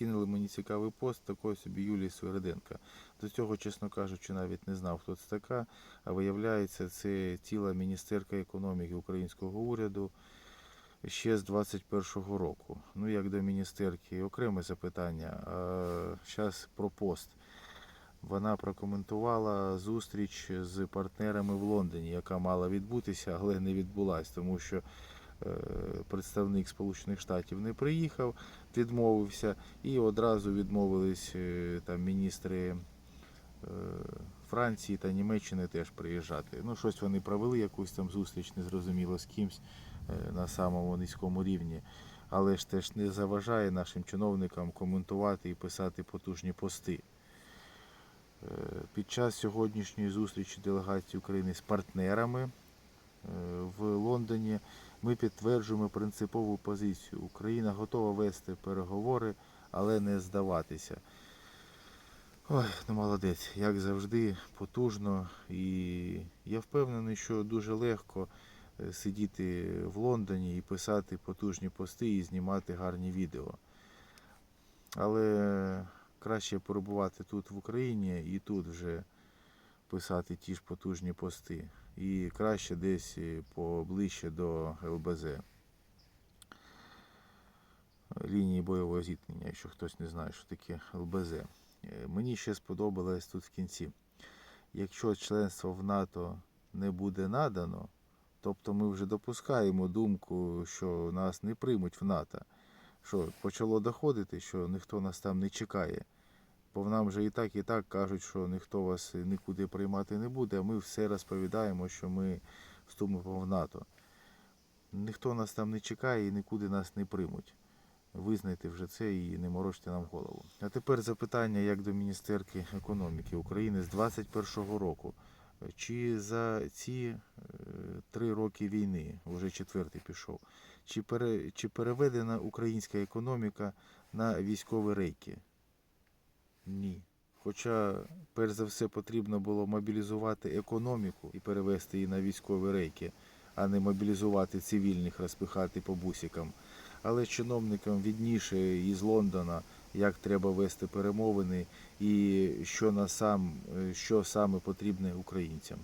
скинули мені цікавий пост такої собі Юлії Свириденка. До цього, чесно кажучи, навіть не знав, хто це така. А виявляється, це ціла міністерка економіки українського уряду ще з 21-го року. Ну, як до міністерки, окреме запитання. Зараз про пост. Вона прокоментувала зустріч з партнерами в Лондоні, яка мала відбутися, але не відбулась, тому що представник Сполучених Штатів не приїхав, відмовився, і одразу відмовились е, там міністри е, Франції та Німеччини теж приїжджати. Ну, щось вони провели, якусь там зустріч, незрозуміло з кимсь е, на самому низькому рівні. Але ж теж не заважає нашим чиновникам коментувати і писати потужні пости. Е, Під час сьогоднішньої зустрічі делегації України з партнерами е, в Лондоні ми підтверджуємо принципову позицію. Україна готова вести переговори, але не здаватися. Ой, ну молодець, як завжди, потужно. І я впевнений, що дуже легко е, сидіти в Лондоні і писати потужні пости і знімати гарні відео. Але краще перебувати тут в Україні і тут вже писати ті ж потужні пости. І краще десь поближче до ЛБЗ. Лінії бойового зіткнення, якщо хтось не знає, що таке ЛБЗ. Е, Мені ще сподобалось тут в кінці. Якщо членство в НАТО не буде надано, тобто ми вже допускаємо думку, що нас не приймуть в НАТО. Що почало доходити, що ніхто нас там не чекає. Бо нам вже і так, і так кажуть, що ніхто вас нікуди приймати не буде, а ми все розповідаємо, що ми вступимо в НАТО. Ніхто нас там не чекає і нікуди нас не приймуть. Визнайте вже це і не морочте нам голову. А тепер запитання як до Міністерки економіки України з 2021 року. Чи за ці е, три роки війни, вже четвертий пішов, чи, пере, чи переведена українська економіка на військові рейки? Ні. Хоча, перш за все, потрібно було мобілізувати економіку і перевести її на військові рейки, а не мобілізувати цивільних, розпихати по бусикам. Але чиновникам відніше із Лондона, як треба вести перемовини і що, на сам, що саме потрібне українцям.